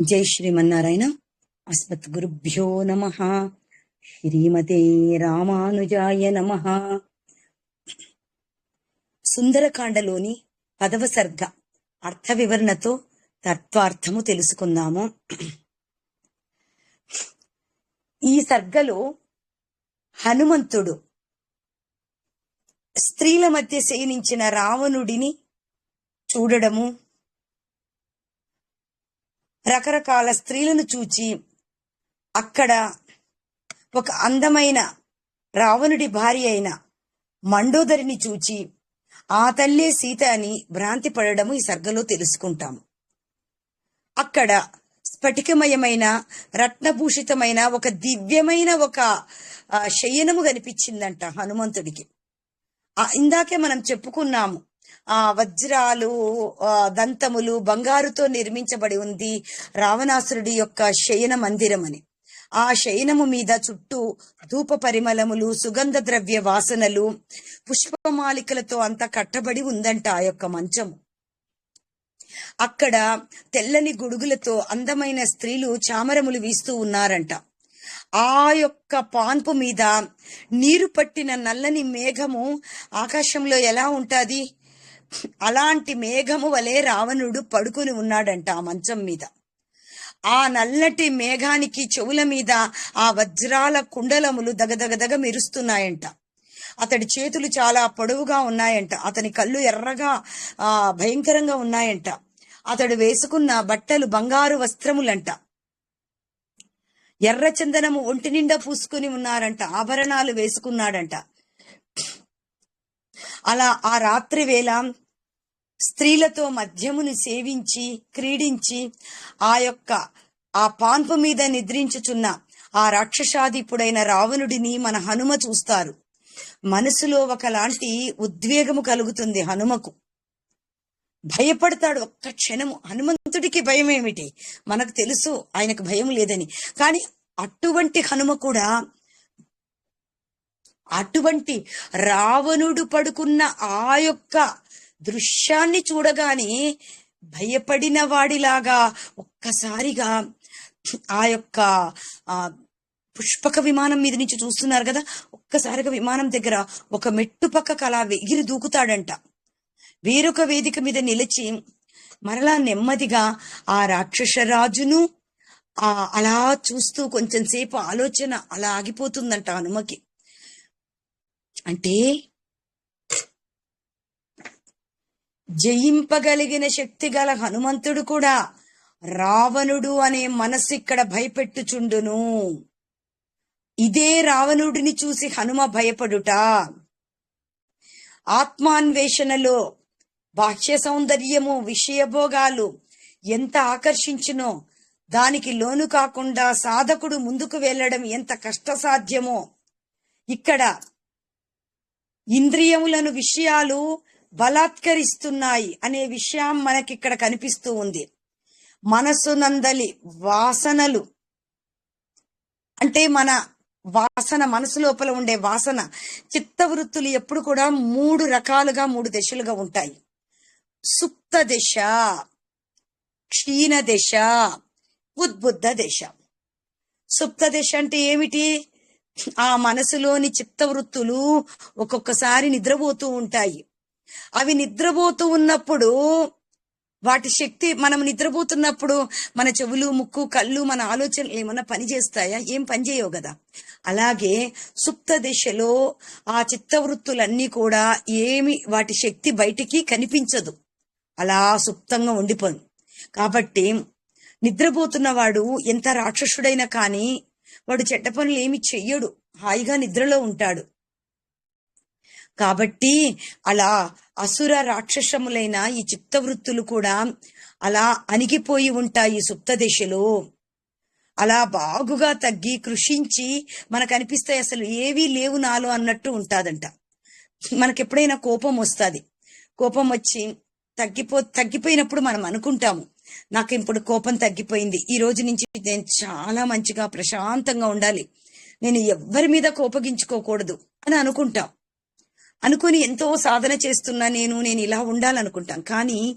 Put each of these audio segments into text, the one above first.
జై శ్రీమన్నారాయణ. అస్మత్ గురుభ్యో నమ. శ్రీమతే రామానుజాయ నమ. సుందరకాండలోని పదవ సర్గ అర్థ వివరణతో తత్వార్థము తెలుసుకుందాము. ఈ సర్గలో హనుమంతుడు స్త్రీల మధ్య శయనించిన రావణుడిని చూడడము రకరకాల స్త్రీలను చూచి అక్కడ ఒక అందమైన రావణుడి భార్య అయిన మండోదరిని చూచి ఆ తల్లే సీత అని భ్రాంతి పడడము ఈ సర్గలో తెలుసుకుంటాము. అక్కడ స్ఫటికమయమైన రత్నభూషితమైన ఒక దివ్యమైన ఒక శయనము కనిపించిందంట హనుమంతుడికి. ఇందాకే మనం చెప్పుకున్నాము ఆ వజ్రాలు ఆ, దంతములు బంగారుతో నిర్మించబడి ఉంది రావణాసురుడి యొక్క శయన మందిరం అని ఆ శయనము మీద చుట్టూ ధూప పరిమళములు సుగంధ ద్రవ్య వాసనలు పుష్పమాలికలతో అంతా కట్టబడి ఉందంట ఆ యొక్క మంచము. అక్కడ తెల్లని గొడుగులతో అందమైన స్త్రీలు చామరములు వీస్తూ ఉన్నారంట. ఆ యొక్క పాన్పు మీద నీరు పట్టిన నల్లని మేఘము ఆకాశంలో ఎలా ఉంటాది? అలాంటి మేఘము వలె రావణుడు పడుకుని ఉన్నాడంట ఆ మంచం మీద. ఆ నల్లటి మేఘానికి చెవుల మీద ఆ వజ్రాల కుండలములు దగదగదగ మెరుస్తున్నాయంట. అతడి చేతులు చాలా పొడవుగా ఉన్నాయంట. అతని కళ్ళు ఎర్రగా ఆ భయంకరంగా ఉన్నాయంట. అతడు వేసుకున్న బట్టలు బంగారు వస్త్రములంట. ఎర్ర చందనము ఒంటి నిండా పూసుకుని ఉన్నారంట. ఆభరణాలు వేసుకున్నాడంట. అలా ఆ రాత్రి వేళ స్త్రీలతో మద్యమును సేవించి క్రీడించి ఆ యొక్క ఆ పాన్పు మీద నిద్రించుచున్న ఆ రాక్షసాధిపుడైన రావణుడిని మన హనుమ చూస్తారు. మనసులో ఒకలాంటి ఉద్వేగము కలుగుతుంది హనుమకు. భయపడతాడు ఒక్క క్షణము. హనుమంతుడికి భయం ఏమిటి మనకు తెలుసు ఆయనకు భయం లేదని. కానీ అటువంటి హనుమ కూడా అటువంటి రావణుడు పడుకున్న ఆ యొక్క దృశ్యాన్ని చూడగానే భయపడిన వాడిలాగా ఒక్కసారిగా ఆ యొక్క ఆ పుష్పక విమానం మీద నుంచి చూస్తున్నారు కదా? ఒక్కసారిగా విమానం దగ్గర ఒక మెట్టు పక్కకు అలా ఎగిరి దూకుతాడంట. వేరొక వేదిక మీద నిలిచి మరలా నెమ్మదిగా ఆ రాక్షస రాజును ఆ అలా చూస్తూ కొంచెం సేపు ఆలోచన అలా ఆగిపోతుందంట హనుమకి. అంటే జయింపగలిగిన శక్తి గల హనుమంతుడు కూడా రావణుడు అనే మనస్సు ఇక్కడ భయపెట్టుచుండును. ఇదే రావణుడిని చూసి హనుమ భయపడుట. ఆత్మాన్వేషణలో బాహ్య సౌందర్యము విషయభోగాలు ఎంత ఆకర్షించునో దానికి లోను కాకుండా సాధకుడు ముందుకు వెళ్ళడం ఎంత కష్టసాధ్యమో. ఇక్కడ ఇంద్రియములను విషయాలు బలాత్కరిస్తున్నాయి అనే విషయం మనకిక్కడ కనిపిస్తూ ఉంది. మనసు నందలి వాసనలు. అంటే మన వాసన మనసు లోపల ఉండే వాసన చిత్తవృత్తులు ఎప్పుడు కూడా మూడు రకాలుగా మూడు దశలుగా ఉంటాయి. సుప్త దశ క్షీణ దశ ఉద్బుద్ధ దశ. సుప్త దశ అంటే ఏమిటి? ఆ మనసులోని చిత్తవృత్తులు ఒక్కొక్కసారి నిద్రపోతూ ఉంటాయి. అవి నిద్రపోతూ ఉన్నప్పుడు వాటి శక్తి మనం నిద్రపోతున్నప్పుడు మన చెవులు ముక్కు కళ్ళు మన ఆలోచనలు ఏమన్నా పని చేస్తాయా? ఏం పని చేయవు కదా. అలాగే సుప్త దిశలో ఆ చిత్తవృత్తులన్నీ కూడా ఏమి వాటి శక్తి బయటికి కనిపించదు. అలా సుప్తంగా ఉండిపోను. కాబట్టి నిద్రపోతున్నవాడు ఎంత రాక్షసుడైనా కానీ వాడు చెడ్డ పనులు ఏమి చెయ్యడు. హాయిగా నిద్రలో ఉంటాడు. కాబట్టి అలా అసుర రాక్షసములైన ఈ చిత్తవృత్తులు కూడా అలా అణిగిపోయి ఉంటాయి సుప్త దశలో. అలా బాగుగా తగ్గి కృషించి మనకు అనిపిస్తాయి అసలు ఏవీ లేవు నాలో అన్నట్టు ఉంటాదంట. మనకి ఎప్పుడైనా కోపం వస్తుంది. కోపం వచ్చి తగ్గిపో తగ్గిపోయినప్పుడు మనం అనుకుంటాము నాకు ఇప్పుడు కోపం తగ్గిపోయింది ఈ రోజు నుంచి నేను చాలా మంచిగా ప్రశాంతంగా ఉండాలి. నేను ఎవ్వరి మీద కోపగించుకోకూడదు అని అనుకుంటాం. అనుకుని ఎంతో సాధన చేస్తున్నా నేను నేను ఇలా ఉండాలనుకుంటాం కానీ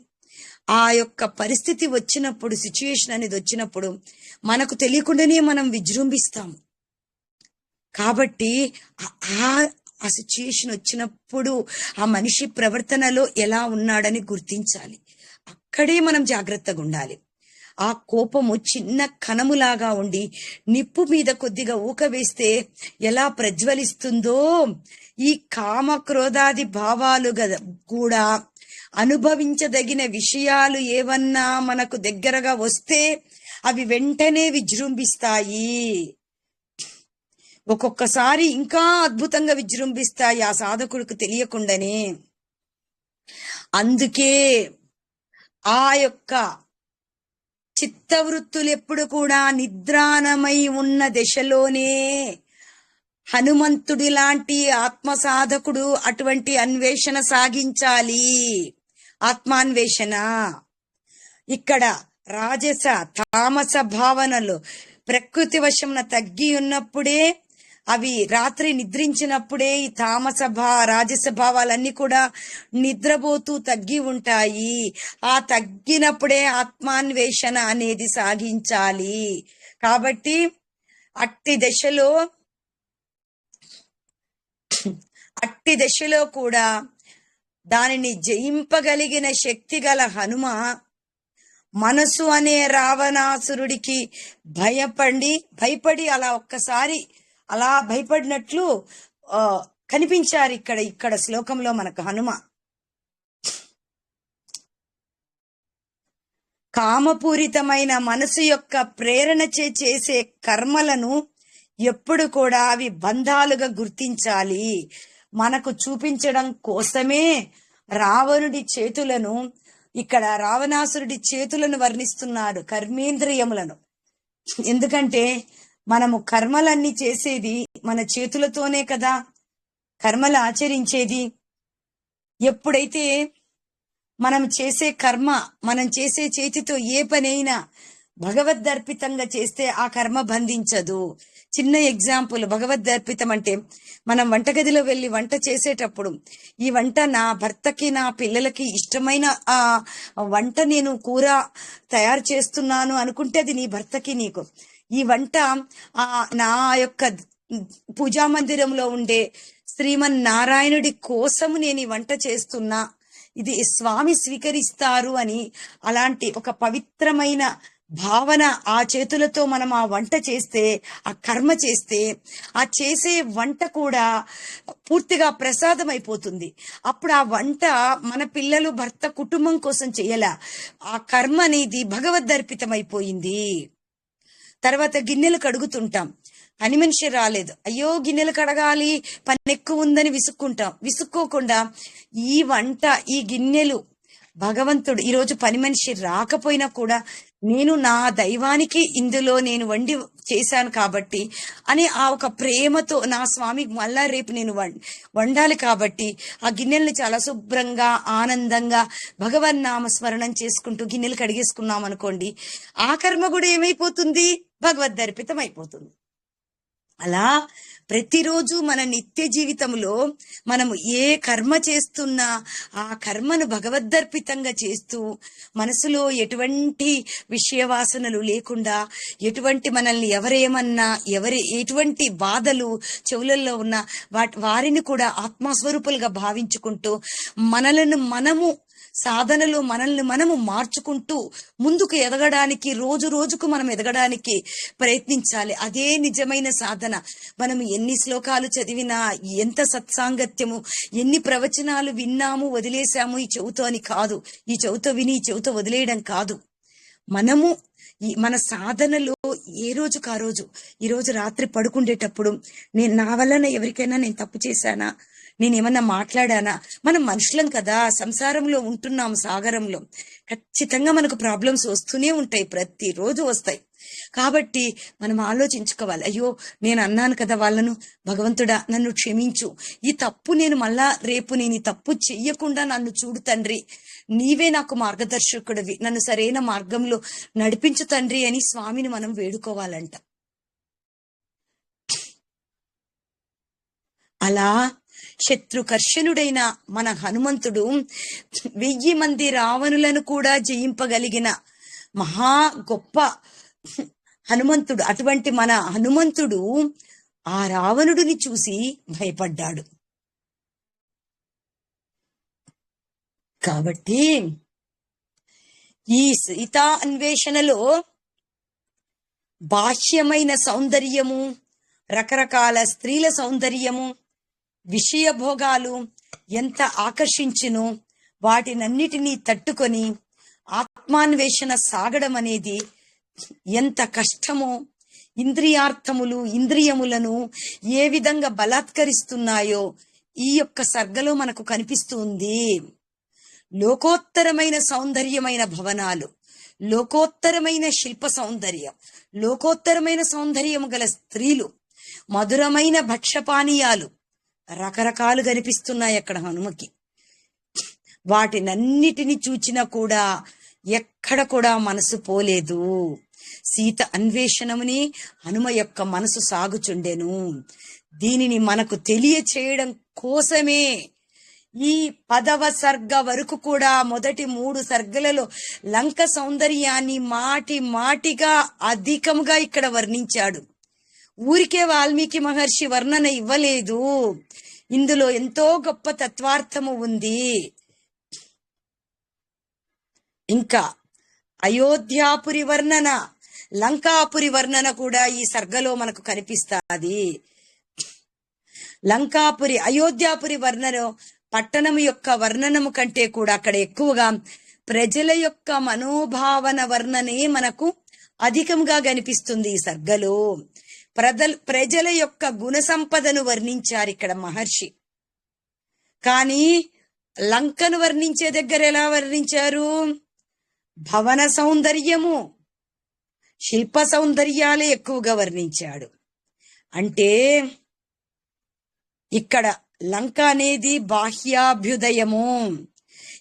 ఆ యొక్క పరిస్థితి వచ్చినప్పుడు సిచ్యుయేషన్ అనేది వచ్చినప్పుడు మనకు తెలియకుండానే మనం విజృంభిస్తాము కాబట్టి ఆ- ఆ ఆ సిచ్యుయేషన్ వచ్చినప్పుడు ఆ మనిషి ప్రవర్తనలో ఎలా ఉన్నాడని గుర్తించాలి. అక్కడే మనం జాగ్రత్తగా ఉండాలి. ఆ కోపము చిన్న కణములాగా ఉండి నిప్పు మీద కొద్దిగా ఊక వేస్తే ఎలా ప్రజ్వలిస్తుందో ఈ కామ క్రోధాది భావాలు కూడా అనుభవించదగిన విషయాలు ఏవన్నా మనకు దగ్గరగా వస్తే అవి వెంటనే విజృంభిస్తాయి. ఒక్కొక్కసారి ఇంకా అద్భుతంగా విజృంభిస్తాయి ఆ సాధకుడికి తెలియకుండానే. అందుకే ఆ యొక్క చిత్తవృత్తులు ఎప్పుడు కూడా నిద్రాణమై ఉన్న దశలోనే హనుమంతుడి లాంటి ఆత్మ సాధకుడు అటువంటి అన్వేషణ సాగించాలి. ఆత్మాన్వేషణ. ఇక్కడ రాజస తామస భావనలు ప్రకృతి వశమున తగ్గి ఉన్నప్పుడే అవి రాత్రి నిద్రించినప్పుడే ఈ తామసభ భా కూడా నిద్రపోతూ తగ్గి ఉంటాయి. ఆ తగ్గినప్పుడే ఆత్మాన్వేషణ అనేది సాగించాలి. కాబట్టి అట్టి దశలో అట్టి దశలో కూడా దానిని జయింపగలిగిన శక్తి గల హనుమ మనసు అనే రావణాసురుడికి భయపడి భయపడి అలా ఒక్కసారి అలా భయపడినట్లు కనిపించారు ఇక్కడ ఇక్కడ శ్లోకంలో మనకు హనుమ. కామపూరితమైన మనసు యొక్క ప్రేరణ చేసే కర్మలను ఎప్పుడు కూడా అవి బంధాలుగా గుర్తించాలి. మనకు చూపించడం కోసమే రావణుడి చేతులను ఇక్కడ రావణాసురుడి చేతులను వర్ణిస్తున్నాడు కర్మేంద్రియములను. ఎందుకంటే మనము కర్మలన్నీ చేసేది మన చేతులతోనే కదా. కర్మలు ఆచరించేది. ఎప్పుడైతే మనం చేసే కర్మ మనం చేసే చేతితో ఏ పనైనా భగవద్దర్పితంగా చేస్తే ఆ కర్మ బంధించదు. చిన్న ఎగ్జాంపుల్ భగవద్దర్పితం అంటే మనం వంటగదిలో వెళ్ళి వంట చేసేటప్పుడు ఈ వంట నా భర్తకి నా పిల్లలకి ఇష్టమైన ఆ వంట నేను కూర తయారు చేస్తున్నాను అనుకుంటే అది నీ భర్తకి నీకు. ఈ వంట ఆ నా యొక్క పూజా మందిరంలో ఉండే శ్రీమన్ నారాయణుడి కోసము నేను ఈ వంట చేస్తున్నా. ఇది స్వామి స్వీకరిస్తారు అని అలాంటి ఒక పవిత్రమైన భావన ఆ చేతులతో మనం ఆ వంట చేస్తే ఆ కర్మ చేస్తే ఆ చేసే వంట కూడా పూర్తిగా ప్రసాదం అయిపోతుంది అప్పుడు ఆ వంట మన పిల్లలు భర్త కుటుంబం కోసం చేయాల. ఆ కర్మ అనేది భగవద్దర్పితం అయిపోయింది తర్వాత గిన్నెలు కడుగుతుంటాం. పని మనిషి రాలేదు. అయ్యో గిన్నెలు కడగాలి పని ఎక్కువ ఉందని విసుక్కుంటాం. విసుక్కోకుండా ఈ వంట ఈ గిన్నెలు భగవంతుడు ఈరోజు పని మనిషి రాకపోయినా కూడా నేను నా దైవానికి ఇందులో నేను వండి చేశాను కాబట్టి అని ఆ ఒక ప్రేమతో నా స్వామికి మళ్ళా రేపు నేను వం- వండాలి కాబట్టి ఆ గిన్నెల్ని చాలా శుభ్రంగా ఆనందంగా భగవన్ నామ స్మరణం చేసుకుంటూ గిన్నెలు కడిగేసుకున్నాం అనుకోండి ఆ కర్మ కూడా ఏమైపోతుంది? భగవద్దర్పితం అయిపోతుంది అలా ప్రతిరోజు మన నిత్య జీవితంలో మనము ఏ కర్మ చేస్తున్నా ఆ కర్మను భగవద్దర్పితంగా చేస్తూ మనసులో ఎటువంటి విషయవాసనలు లేకుండా ఎటువంటి మనల్ని ఎవరేమన్నా ఎవరి ఎటువంటి బాధలు చెవులలో ఉన్న వాటి వారిని కూడా ఆత్మస్వరూపులుగా భావించుకుంటూ మనలను మనము సాధనలో మనల్ని మనము మార్చుకుంటూ ముందుకు ఎదగడానికి రోజు రోజుకు మనం ఎదగడానికి ప్రయత్నించాలి. అదే నిజమైన సాధన. మనం ఎన్ని శ్లోకాలు చదివినా ఎంత సత్సాంగత్యము ఎన్ని ప్రవచనాలు విన్నాము వదిలేశాము ఈ చెవుతో అని కాదు. ఈ చెవుతో విని ఈ చెవుతో వదిలేయడం కాదు. మనము ఈ మన సాధనలో ఏ రోజుకు ఆ రోజు? ఈ రోజు రాత్రి పడుకుండేటప్పుడు నేను నా వలన ఎవరికైనా నేను తప్పు చేశానా? నేను ఏమన్నా మాట్లాడానా? మనం మనుషులం కదా సంసారంలో ఉంటున్నాం సాగరంలో. ఖచ్చితంగా మనకు ప్రాబ్లమ్స్ వస్తూనే ఉంటాయి ప్రతిరోజు వస్తాయి. కాబట్టి మనం ఆలోచించుకోవాలి. అయ్యో నేను అన్నాను కదా వాళ్ళను భగవంతుడా నన్ను క్షమించు. ఈ తప్పు నేను మళ్ళా రేపు నేను ఈ తప్పు చెయ్యకుండా నన్ను చూడు తండ్రి. నీవే నాకు మార్గదర్శకుడివి. నన్ను సరైన మార్గంలో నడిపించు తండ్రి అని స్వామిని మనం వేడుకోవాలంట. అలా శత్రుకర్షణుడైన మన హనుమంతుడు వెయ్యి మంది రావణులను కూడా జయింపగలిగిన మహా గొప్ప హనుమంతుడు. అటువంటి మన హనుమంతుడు ఆ రావణుడిని చూసి భయపడ్డాడు. కాబట్టి ఈ సీతా అన్వేషణలో బాహ్యమైన సౌందర్యము రకరకాల స్త్రీల సౌందర్యము విషయ భోగాలు ఎంత ఆకర్షించును వాటినన్నిటినీ తట్టుకొని ఆత్మాన్వేషణ సాగడం అనేది ఎంత కష్టమో ఇంద్రియార్థములు ఇంద్రియములను ఏ విధంగా బలాత్కరిస్తున్నాయో ఈ యొక్క సర్గలో మనకు కనిపిస్తుంది. లోకోత్తరమైన సౌందర్యమైన భవనాలు లోకోత్తరమైన శిల్ప సౌందర్యం లోకోత్తరమైన సౌందర్యము గల స్త్రీలు మధురమైన భక్ష్యపానీయాలు రకరకాలు కనిపిస్తున్నాయి అక్కడ హనుమకి. వాటినన్నిటిని చూచినా కూడా ఎక్కడ కూడా మనసు పోలేదు. సీత అన్వేషణముని హనుమ యొక్క మనసు సాగుచుండెను. దీనిని మనకు తెలియచేయడం కోసమే ఈ పదవ సర్గ వరకు కూడా మొదటి మూడు సర్గలలో లంక సౌందర్యాన్ని మాటి మాటిగా అధికముగా ఇక్కడ వర్ణించాడు. ఊరికే వాల్మీకి మహర్షి వర్ణన ఇవ్వలేదు. ఇందులో ఎంతో గొప్ప తత్వార్థము ఉంది. ఇంకా అయోధ్యాపురి వర్ణన లంకాపురి వర్ణన కూడా ఈ సర్గలో మనకు కనిపిస్తాది. లంకాపురి అయోధ్యాపురి వర్ణన పట్టణము యొక్క వర్ణనము కంటే కూడా అక్కడ ఎక్కువగా ప్రజల యొక్క మనోభావన వర్ణనే మనకు అధికంగా కనిపిస్తుంది ఈ సర్గలో. ప్రజల ప్రజల యొక్క గుణ సంపదను వర్ణించారు ఇక్కడ మహర్షి. కానీ లంకను వర్ణించే దగ్గర ఎలా వర్ణించారు? భవన సౌందర్యము శిల్ప సౌందర్యాలే ఎక్కువగా వర్ణించాడు. అంటే ఇక్కడ లంక అనేది బాహ్యాభ్యుదయము.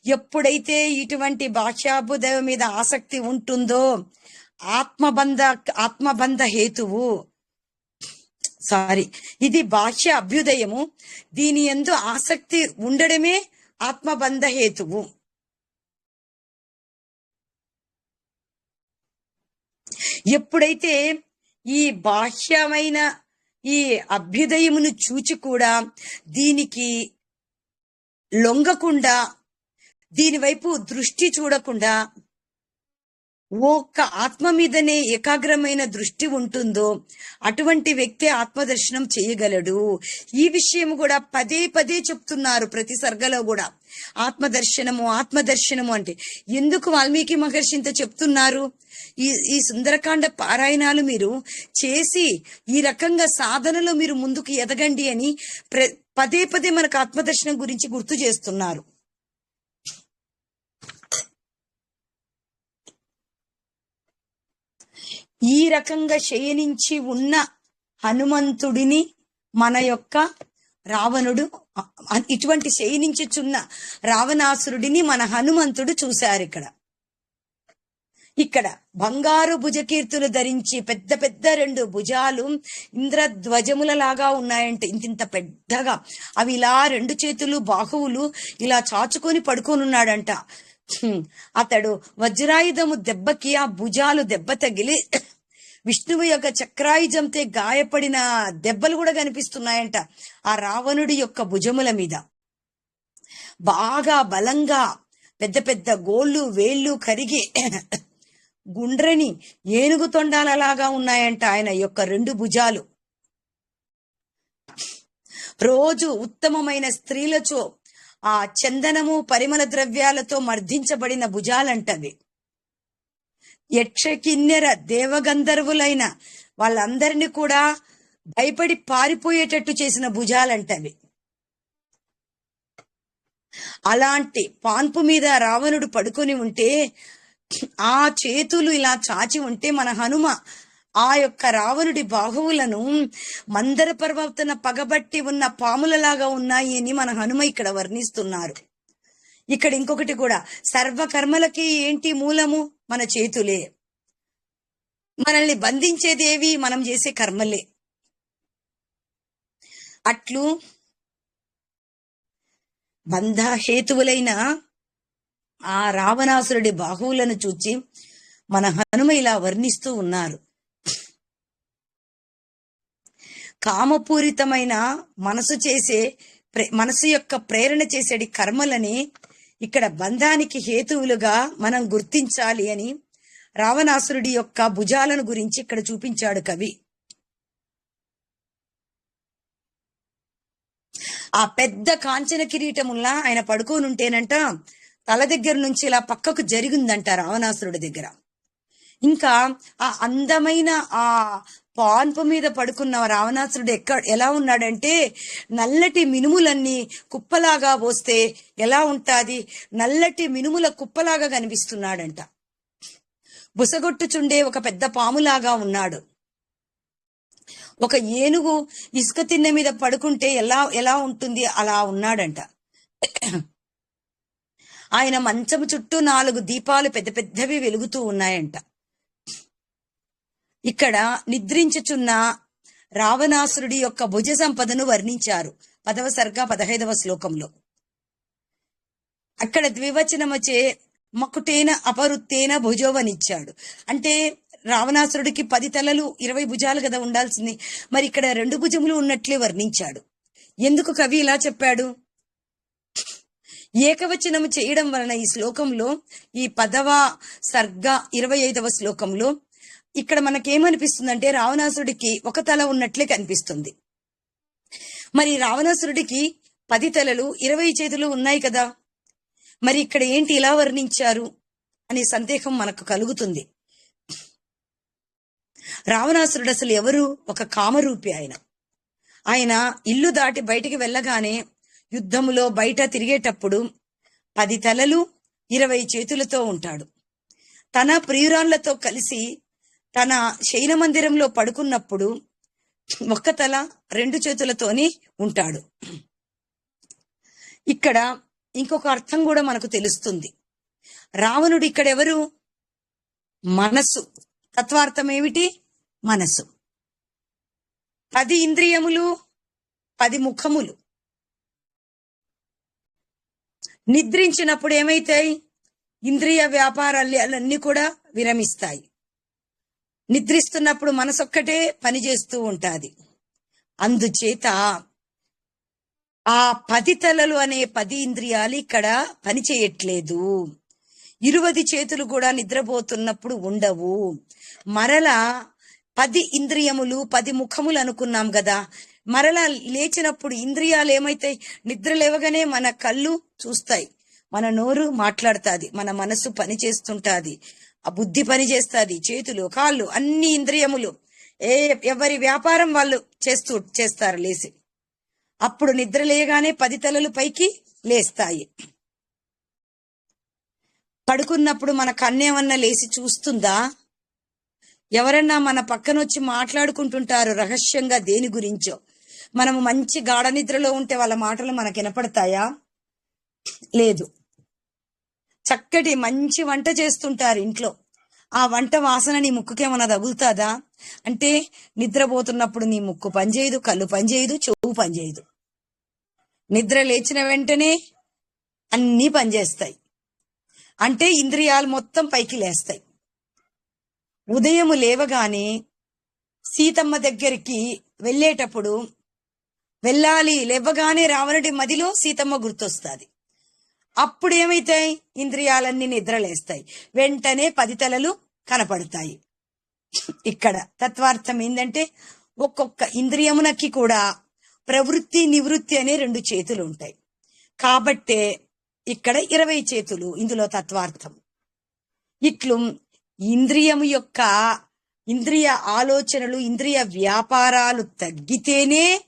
ఎప్పుడైతే ఇటువంటి బాహ్యాభ్యుదయం మీద ఆసక్తి ఉంటుందో ఆత్మబంధ ఆత్మబంధ హేతువు సారీ ఇది బాహ్య అభ్యుదయము. దీని ఎందు ఆసక్తి ఉండడమే ఆత్మబంధ హేతువు. ఎప్పుడైతే ఈ బాహ్యమైన ఈ అభ్యుదయమును చూచి కూడా దీనికి లొంగకుండా దీని వైపు దృష్టి చూడకుండా ఒక్క ఆత్మ మీదనే ఏకాగ్రమైన దృష్టి ఉంటుందో అటువంటి వ్యక్తి ఆత్మదర్శనం చేయగలడు. ఈ విషయం కూడా పదే పదే చెప్తున్నారు ప్రతి సర్గలో కూడా. ఆత్మదర్శనము ఆత్మదర్శనము అంటే ఎందుకు వాల్మీకి మహర్షి ఇంత చెప్తున్నారు? ఈ ఈ సుందరకాండ పారాయణాలు మీరు చేసి ఈ రకంగా సాధనలో మీరు ముందుకు ఎదగండి అని ప్ర పదే పదే మనకు ఆత్మదర్శనం గురించి గుర్తు చేస్తున్నారు. ఈ రకంగా శయనించి ఉన్న హనుమంతుడిని మన యొక్క రావణుడు ఇటువంటి శయనించుచున్న రావణాసురుడిని మన హనుమంతుడు చూశారు ఇక్కడ. ఇక్కడ బంగారు భుజకీర్తులు ధరించి పెద్ద పెద్ద రెండు భుజాలు ఇంద్రధ్వజముల లాగా ఉన్నాయంటే ఇంతింత పెద్దగా. అవి ఇలా రెండు చేతులు బాహువులు ఇలా చాచుకొని పడుకొని ఉన్నాడంట అతడు వజ్రాయుధము దెబ్బకి ఆ భుజాలు దెబ్బ తగిలి విష్ణువు యొక్క చక్రాయుజంతే గాయపడిన దెబ్బలు కూడా కనిపిస్తున్నాయంట ఆ రావణుడి యొక్క భుజముల మీద. బాగా బలంగా పెద్ద పెద్ద గోళ్ళు వేళ్ళు కరిగి గుండ్రని ఏనుగు తొండాలలాగా ఉన్నాయంట ఆయన యొక్క రెండు భుజాలు. రోజు ఉత్తమమైన స్త్రీలతో ఆ చందనము పరిమళ ద్రవ్యాలతో మర్దించబడిన భుజాలంటవి. యక్ష కిన్నెర దేవగంధర్వులైన వాళ్ళందరినీ కూడా భయపడి పారిపోయేటట్టు చేసిన భుజాలంటవి. అలాంటి పాన్పు మీద రావణుడు పడుకొని ఉంటే ఆ చేతులు ఇలా చాచి ఉంటే మన హనుమ ఆ యొక్క రావణుడి బాహువులను మందర పర్వతన పగబట్టి ఉన్న పాములలాగా ఉన్నాయి అని మన హనుమ ఇక్కడ వర్ణిస్తున్నారు. ఇక్కడ ఇంకొకటి కూడా సర్వకర్మలకి ఏంటి మూలము? మన చేతులే. మనల్ని బంధించేదేవి మనం చేసే కర్మలే. అట్లు బంధహేతువులైన ఆ రావణాసురుడి బాహువులను చూచి మన హనుమ ఇలా వర్ణిస్తూ ఉన్నారు. కామపూరితమైన మనసు చేసే ప్రే- మనసు యొక్క ప్రేరణ చేసేటి కర్మలని ఇక్కడ బంధానికి హేతువులుగా మనం గుర్తించాలి అని రావణాసురుడి యొక్క భుజాలను గురించి ఇక్కడ చూపించాడు కవి. ఆ పెద్ద కాంచన కిరీటముల్లా ఆయన పడుకొని ఉంటేనంట తల దగ్గర నుంచి ఇలా పక్కకు జరిగిందంట రావణాసురుడి దగ్గర. ఇంకా ఆ అందమైన ఆ పాన్పు మీద పడుకున్న రావణాసురుడు ఎక్కడ ఎలా ఉన్నాడంటే నల్లటి మినుములన్నీ కుప్పలాగా పోస్తే ఎలా ఉంటాది? నల్లటి మినుముల కుప్పలాగా కనిపిస్తున్నాడంట. బుసగొట్టుచుండే ఒక పెద్ద పాములాగా ఉన్నాడు. ఒక ఏనుగు ఇసుక తిన్న మీద పడుకుంటే ఎలా ఎలా ఉంటుంది? అలా ఉన్నాడంట. ఆయన మంచము చుట్టూ నాలుగు దీపాలు పెద్ద పెద్దవి వెలుగుతూ ఉన్నాయంట. ఇక్కడ నిద్రించుచున్న రావణాసురుడి యొక్క భుజ సంపదను వర్ణించారు పదవ సర్గ పదహైదవ శ్లోకంలో. అక్కడ ద్వివచనమచే మకుటేన అపరుత్తేన భుజోవనిచ్చాడు. అంటే రావణాసురుడికి పది తలలు ఇరవై భుజాలు కదా ఉండాల్సింది. మరి ఇక్కడ రెండు భుజములు ఉన్నట్లే వర్ణించాడు. ఎందుకు కవి ఇలా చెప్పాడు? ఏకవచనము చేయడం వలన ఈ శ్లోకంలో ఈ పదవ సర్గ ఇరవై ఐదవ శ్లోకంలో ఇక్కడ మనకేమనిపిస్తుందంటే రావణాసురుడికి ఒక తల ఉన్నట్లే కనిపిస్తుంది. మరి రావణాసురుడికి పది తలలు ఇరవై చేతులు ఉన్నాయి కదా. మరి ఇక్కడ ఏంటి ఇలా వర్ణించారు అనే సందేహం మనకు కలుగుతుంది. రావణాసురుడు అసలు ఎవరు? ఒక కామరూపి ఆయన. ఆయన ఇల్లు దాటి బయటికి వెళ్ళగానే యుద్ధములో బయట తిరిగేటప్పుడు పది తలలు ఇరవై చేతులతో ఉంటాడు. తన ప్రియురాళ్ళతో కలిసి తన శయన మందిరంలో పడుకున్నప్పుడు ఒక్క తల రెండు చేతులతోని ఉంటాడు. ఇక్కడ ఇంకొక అర్థం కూడా మనకు తెలుస్తుంది. రావణుడు ఇక్కడ ఎవరు మనసు తత్వార్థం ఏమిటి? మనసు పది ఇంద్రియములు పది ముఖములు. నిద్రించినప్పుడు ఏమైతాయి? ఇంద్రియ వ్యాపారాలన్నీ కూడా విరమిస్తాయి. నిద్రిస్తున్నప్పుడు మనసొక్కటే పనిచేస్తూ ఉంటాది. అందుచేత ఆ పది తలలు అనే పది ఇంద్రియాలు ఇక్కడ పనిచేయట్లేదు ఇరువది చేతులు కూడా నిద్రపోతున్నప్పుడు ఉండవు. మరలా పది ఇంద్రియములు పది ముఖములు అనుకున్నాం కదా మరలా లేచినప్పుడు ఇంద్రియాలు ఏమైతాయి నిద్ర లేవగానే మన కళ్ళు చూస్తాయి. మన నోరు మాట్లాడుతాది. మన మనసు పని చేస్తుంటాది. ఆ బుద్ధి పని చేస్తుంది. చేతులు కాళ్ళు అన్ని ఇంద్రియములు. ఏ ఎవరి వ్యాపారం వాళ్ళు చేస్తూ చేస్తారు లేసి. అప్పుడు నిద్ర లేయగానే పది తలలు పైకి లేస్తాయి. పడుకున్నప్పుడు మన కన్నేమన్నా లేచి చూస్తుందా? ఎవరన్నా మన పక్కన వచ్చి మాట్లాడుకుంటుంటారు రహస్యంగా దేని గురించో. మనము మంచి గాఢ నిద్రలో ఉంటే వాళ్ళ మాటలు మనకు వినపడతాయా? లేదు. చక్కటి మంచి వంట చేస్తుంటారు ఇంట్లో. ఆ వంట వాసన నీ ముక్కుకేమన్నా తగులుతాదా? అంటే నిద్రపోతున్నప్పుడు నీ ముక్కు పనిచేయదు కళ్ళు పనిచేయదు చెవు పనిచేయదు. నిద్ర లేచిన వెంటనే అన్నీ పనిచేస్తాయి. అంటే ఇంద్రియాలు మొత్తం పైకి లేస్తాయి. ఉదయము లేవగానే సీతమ్మ దగ్గరికి వెళ్ళేటప్పుడు వెళ్ళాలి లేవగానే రావణుడి మదిలో సీతమ్మ గుర్తొస్తుంది. అప్పుడు ఏమైతాయి ఇంద్రియాలన్నీ నిద్రలేస్తాయి. వెంటనే పది తలలు కనపడతాయి. ఇక్కడ తత్వార్థం ఏంటంటే ఒక్కొక్క ఇంద్రియమునకి కూడా ప్రవృత్తి నివృత్తి అనే రెండు చేతులు ఉంటాయి కాబట్టే ఇక్కడ ఇరవై చేతులు ఇందులో తత్వార్థం. ఇట్లు ఇంద్రియము యొక్క ఇంద్రియ ఆలోచనలు ఇంద్రియ వ్యాపారాలు తగ్గితేనే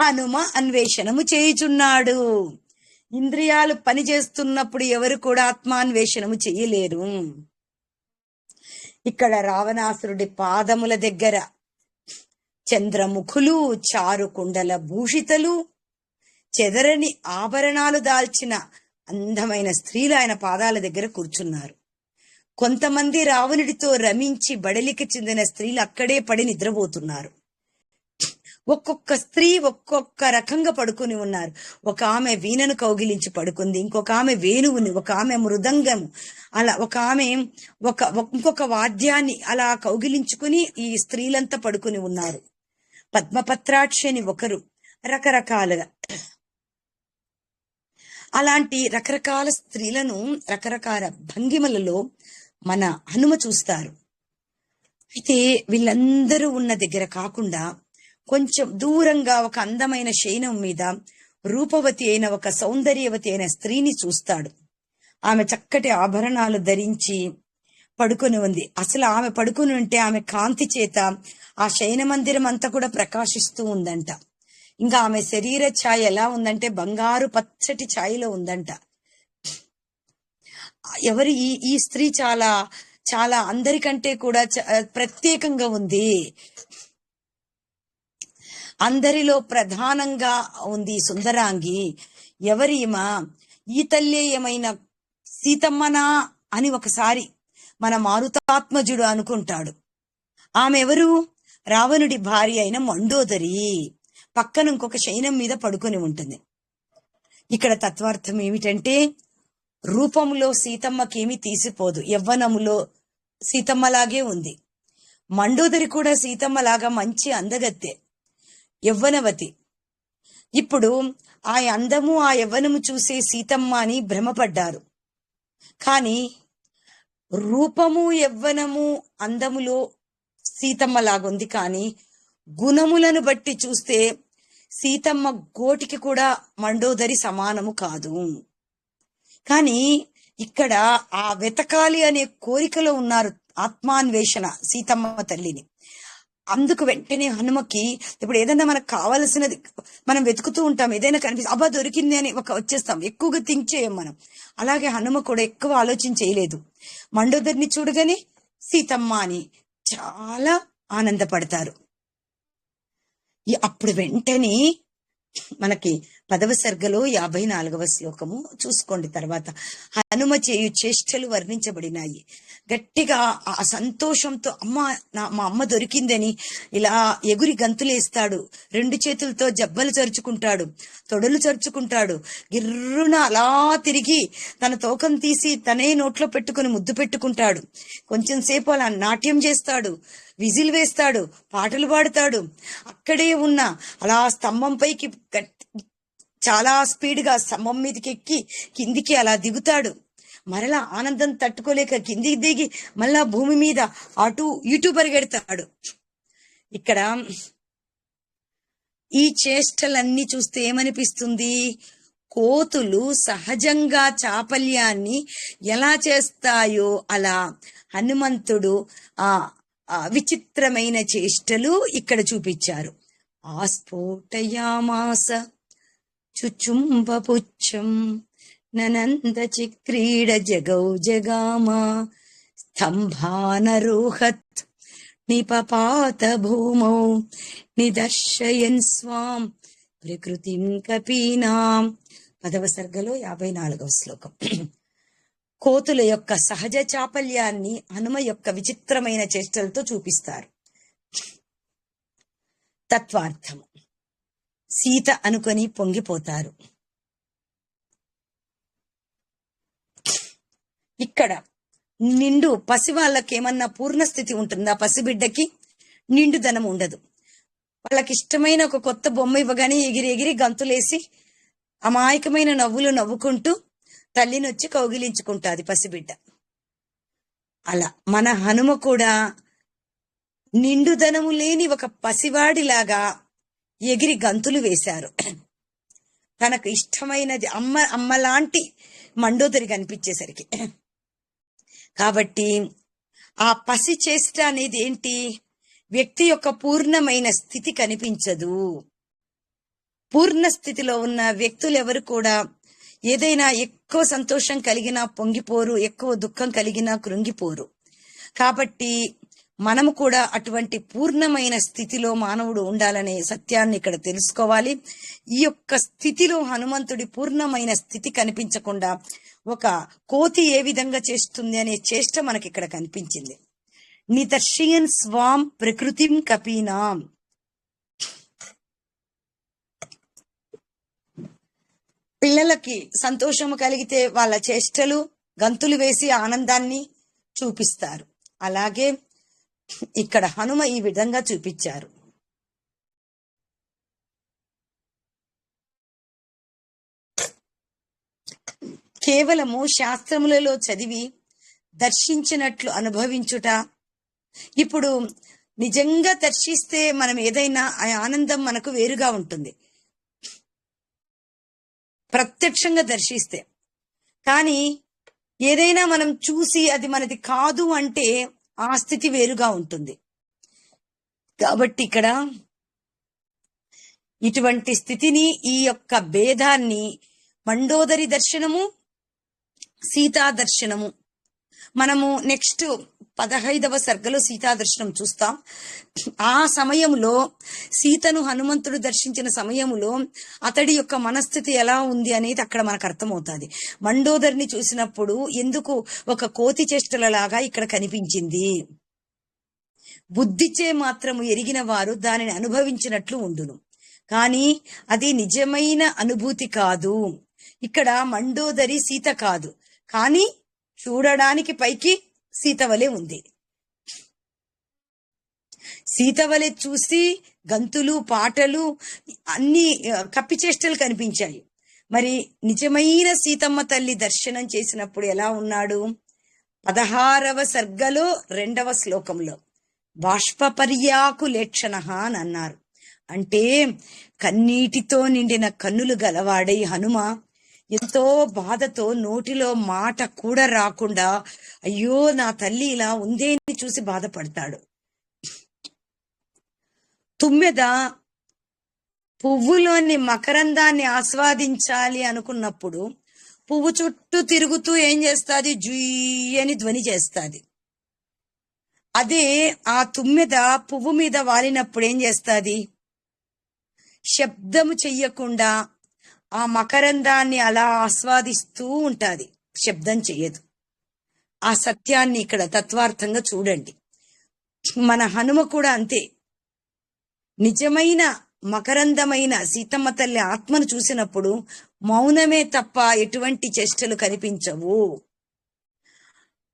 హనుమ అన్వేషణము చేయుచున్నాడు. ఇంద్రియాలు పనిచేస్తున్నప్పుడు ఎవరు కూడా ఆత్మాన్వేషణము చేయలేరు. ఇక్కడ రావణాసురుడి పాదముల దగ్గర చంద్రముఖులు చారు కుండల భూషితలు చెదరని ఆభరణాలు దాల్చిన అందమైన స్త్రీలు ఆయన పాదాల దగ్గర కూర్చున్నారు. కొంతమంది రావణుడితో రమించి బడలికి చెందిన స్త్రీలు అక్కడే పడి నిద్రపోతున్నారు. ఒక్కొక్క స్త్రీ ఒక్కొక్క రకంగా పడుకుని ఉన్నారు. ఒక ఆమె వీణను కౌగిలించి పడుకుంది ఇంకొక ఆమె వేణువుని ఒక ఆమె మృదంగం అలా ఒక ఆమె ఒక ఇంకొక వాద్యాన్ని అలా కౌగిలించుకుని ఈ స్త్రీలంతా పడుకుని ఉన్నారు. పద్మపత్రాక్షని ఒకరు రకరకాలుగా అలాంటి రకరకాల స్త్రీలను రకరకాల భంగిమలలో మన హనుమ చూస్తారు. అయితే వీళ్ళందరూ ఉన్న దగ్గర కాకుండా కొంచెం దూరంగా ఒక అందమైన శయనం మీద రూపవతి అయిన ఒక సౌందర్యవతి అయిన స్త్రీని చూస్తాడు. ఆమె చక్కటి ఆభరణాలు ధరించి పడుకొని ఉంది. అసలు ఆమె పడుకుని ఉంటే ఆమె కాంతి చేత ఆ శయన మందిరం అంతా కూడా ప్రకాశిస్తూ ఉందంట. ఇంకా ఆమె శరీర ఛాయ ఎలా ఉందంటే బంగారు పచ్చటి ఛాయలో ఉందంట. ఎవరి ఈ ఈ స్త్రీ చాలా చాలా అందరికంటే కూడా చ- ప్రత్యేకంగా ఉంది. అందరిలో ప్రధానంగా ఉంది సుందరాంగి. ఎవరిమా ఈ తల్లే ఏమైనా సీతమ్మనా అని ఒకసారి మన మారుతాత్మజుడు అనుకుంటాడు. ఆమె ఎవరు రావణుడి భార్య అయిన మండోదరి. పక్కన ఇంకొక శయనం మీద పడుకొని ఉంటుంది. ఇక్కడ తత్వార్థం ఏమిటంటే రూపంలో సీతమ్మకేమి తీసిపోదు. యవ్వనములో సీతమ్మలాగే ఉంది. మండోదరి కూడా సీతమ్మలాగా మంచి అందగత్తే. యవ్వనవతి. ఇప్పుడు ఆ అందము ఆ యవ్వనము చూసే సీతమ్మ అని భ్రమపడ్డారు. కానీ రూపము యవ్వనము అందములో సీతమ్మ లాగుంది. కానీ గుణములను బట్టి చూస్తే సీతమ్మ గోటికి కూడా మండోదరి సమానము కాదు. కానీ ఇక్కడ ఆ వెతకాలి అనే కోరికలో ఉన్నారు ఆత్మాన్వేషణ సీతమ్మ తల్లిని. అందుకు వెంటనే హనుమకి ఇప్పుడు ఏదైనా మనకు కావలసినది మనం వెతుకుతూ ఉంటాం ఏదైనా కనిపిస్తే అబ్బా దొరికింది అని ఒక వచ్చేస్తాం ఎక్కువగా థింక్ చేయం మనం. అలాగే హనుమ కూడా ఎక్కువ ఆలోచన చేయలేదు. మండోదరిని చూడగానే సీతమ్మ అని చాలా ఆనందపడతారు. ఈ అప్పుడు వెంటనే మనకి పదవ సర్గలో యాభై నాలుగవ శ్లోకము చూసుకోండి తర్వాత. హనుమ చేయు చేష్టలు వర్ణించబడినాయి. గట్టిగా ఆ సంతోషంతో అమ్మ నా మా అమ్మ దొరికిందని ఇలా ఎగురి గంతులేస్తాడు రెండు చేతులతో జబ్బలు చరుచుకుంటాడు తొడలు చరుచుకుంటాడు గిర్రున అలా తిరిగి తన తోకం తీసి తనే నోట్లో పెట్టుకుని ముద్దు పెట్టుకుంటాడు. కొంచెం సేపు అలా నాట్యం చేస్తాడు. విజిల్ వేస్తాడు. పాటలు పాడతాడు. అక్కడే ఉన్న అలా స్తంభం పైకి చాలా స్పీడ్గా స్తంభం మీదకి ఎక్కి కిందికి అలా దిగుతాడు. మరలా ఆనందం తట్టుకోలేక కిందికి దిగి మళ్ళా భూమి మీద అటు ఇటు పరిగెడతాడు. ఇక్కడ ఈ చేష్టలన్నీ చూస్తే ఏమనిపిస్తుంది? కోతులు సహజంగా చాపల్యాన్ని ఎలా చేస్తాయో అలా హనుమంతుడు ఆ విచిత్రమైన చేష్టలు ఇక్కడ చూపించారు. ఆస్ఫోటయామాస చుచుంబపుచ్చం ననంద చిక్రీడ జగౌ జగామా స్తంభానరోహత్ నిపపాత భూమౌ నిదర్శయన్ స్వాం ప్రకృతిం కపీనాం పదవ సర్గలో యాభై నాలుగవ శ్లోకం. కోతుల యొక్క సహజ చాపల్యాన్ని హనుమ యొక్క విచిత్రమైన చేష్టలతో చూపిస్తారు. తత్వార్థము. సీత అనుకొని పొంగిపోతారు. ఇక్కడ నిండు పసి వాళ్ళకి ఏమన్నా పూర్ణస్థితి ఉంటుందా పసిబిడ్డకి? నిండుదనం ఉండదు. వాళ్ళకి ఇష్టమైన ఒక కొత్త బొమ్మ ఇవ్వగానే ఎగిరి ఎగిరి గంతులేసి అమాయకమైన నవ్వులు నవ్వుకుంటూ తల్లిని వచ్చి కౌగిలించుకుంటాది పసిబిడ్డ. అలా మన హనుమ కూడా నిండుదనము లేని ఒక పసివాడిలాగా ఎగిరి గంతులు వేశారు. తనకు ఇష్టమైనది అమ్మ అమ్మలాంటి మండోదరి కనిపించేసరికి. కాబట్టి ఆ పసి చేష్ట అనేది ఏంటి? వ్యక్తి యొక్క పూర్ణమైన స్థితి కనిపించదు. పూర్ణ స్థితిలో ఉన్న వ్యక్తులు ఎవరు కూడా ఏదైనా ఎక్కువ సంతోషం కలిగినా పొంగిపోరు ఎక్కువ దుఃఖం కలిగినా కృంగిపోరు. కాబట్టి మనము కూడా అటువంటి పూర్ణమైన స్థితిలో మానవుడు ఉండాలనే సత్యాన్ని ఇక్కడ తెలుసుకోవాలి. ఈ యొక్క స్థితిలో హనుమంతుడి పూర్ణమైన స్థితి కనిపించకుండా ఒక కోతి ఏ విధంగా చేస్తుంది అనే చేష్ట మనకి ఇక్కడ కనిపించింది. నితర్షియన్ స్వాం ప్రకృతిం కపీనాం. పిల్లలకి సంతోషము కలిగితే వాళ్ళ చేష్టలు గంతులు వేసి ఆనందాన్ని చూపిస్తారు. అలాగే ఇక్కడ హనుమ ఈ విధంగా చూపించారు. కేవలము శాస్త్రములలో చదివి దర్శించినట్లు అనుభవించుట. ఇప్పుడు నిజంగా దర్శిస్తే మనం ఏదైనా ఆ ఆనందం మనకు వేరుగా ఉంటుంది. ప్రత్యక్షంగా దర్శిస్తే. కానీ ఏదైనా మనం చూసి అది మనది కాదు అంటే ఆ స్థితి వేరుగా ఉంటుంది. కాబట్టి ఇక్కడ ఇటువంటి స్థితిని ఈ యొక్క భేదాన్ని మండోదరి దర్శనము సీతా దర్శనము. మనము నెక్స్ట్ పదహైదవ సర్గలో సీతా దర్శనం చూస్తాం. ఆ సమయంలో సీతను హనుమంతుడు దర్శించిన సమయంలో అతడి యొక్క మనస్థితి ఎలా ఉంది అనేది అక్కడ మనకు అర్థమవుతుంది. మండోదరిని చూసినప్పుడు ఎందుకు ఒక కోతి చేష్టలలాగా ఇక్కడ కనిపించింది? బుద్ధిచే మాత్రము ఎరిగిన వారు దానిని అనుభవించినట్లు ఉండును. కానీ అది నిజమైన అనుభూతి కాదు. ఇక్కడ మండోదరి సీత కాదు. కానీ చూడడానికి పైకి సీతవలే ఉంది. సీతవలే చూసి గంతులు పాటలు అన్ని కప్పిచేష్టలు కనిపించాయి. మరి నిజమైన సీతమ్మ తల్లి దర్శనం చేసినప్పుడు ఎలా ఉన్నాడు? పదహారవ సర్గలో రెండవ శ్లోకంలో. బాష్పపర్యాకు లేక్షణ అని అన్నారు. అంటే కన్నీటితో నిండిన కన్నులు గలవాడై హనుమ ఎంతో బాధతో నోటిలో మాట కూడా రాకుండా అయ్యో నా తల్లి ఇలా ఉందే అని చూసి బాధపడతాడు. తుమ్మెద పువ్వులోని మకరందాన్ని ఆస్వాదించాలి అనుకున్నప్పుడు పువ్వు చుట్టూ తిరుగుతూ ఏం చేస్తాది? జుయ్ అని ధ్వని చేస్తాది. అదే ఆ తుమ్మెద పువ్వు మీద వాలినప్పుడు ఏం చేస్తాది? శబ్దము చెయ్యకుండా ఆ మకరందాన్ని అలా ఆస్వాదిస్తూ ఉంటుంది. శబ్దం చేయదు ఆ సత్యాన్ని ఇక్కడ తత్వార్థంగా చూడండి. మన హనుమ కూడా అంతే. నిజమైన మకరందమైన సీతమ్మ తల్లి ఆత్మను చూసినప్పుడు మౌనమే తప్ప ఎటువంటి చేష్టలు కనిపించవు.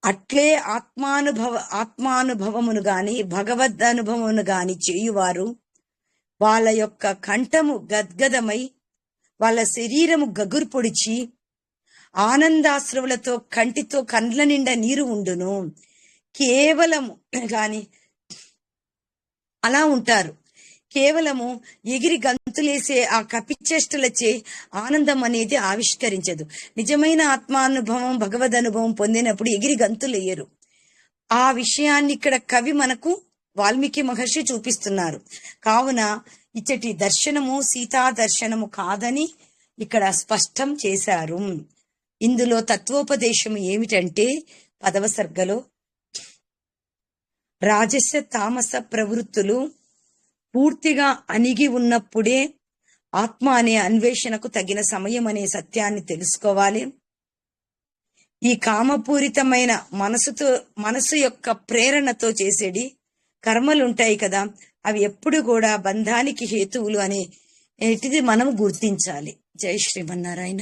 అట్లే ఆత్మానుభవ ఆత్మానుభవమును గాని భగవద్ అనుభవమును గాని చేయువారు వాళ్ళ యొక్క కంఠము గద్గదమై వాళ్ళ శరీరము గగురు పొడిచి ఆనందాశ్రువులతో కంటితో కండ్ల నిండా నీరు ఉండును. కేవలము గాని అలా ఉంటారు. కేవలము ఎగిరి గంతులేసే ఆ కపిచేష్టలచే ఆనందం అనేది ఆవిష్కరించదు. నిజమైన ఆత్మానుభవం భగవద్ అనుభవం పొందినప్పుడు ఎగిరి గంతులేయరు ఆ విషయాన్ని ఇక్కడ కవి మనకు వాల్మీకి మహర్షి చూపిస్తున్నారు. కావున ఇచ్చటి దర్శనము సీతా దర్శనము కాదని ఇక్కడ స్పష్టం చేశారు. ఇందులో తత్వోపదేశం ఏమిటంటే పదవ సర్గలో రాజస తామస ప్రవృత్తులు పూర్తిగా అణిగి ఉన్నప్పుడే ఆత్మ అనే అన్వేషణకు తగిన సమయం అనే సత్యాన్ని తెలుసుకోవాలి. ఈ కామపూరితమైన మనసుతో మనసు యొక్క ప్రేరణతో చేసేది కర్మలు ఉంటాయి కదా అవి ఎప్పుడు కూడా బంధానికి హేతువులు అనే ఇది మనం గుర్తించాలి. జై శ్రీమన్నారాయణ.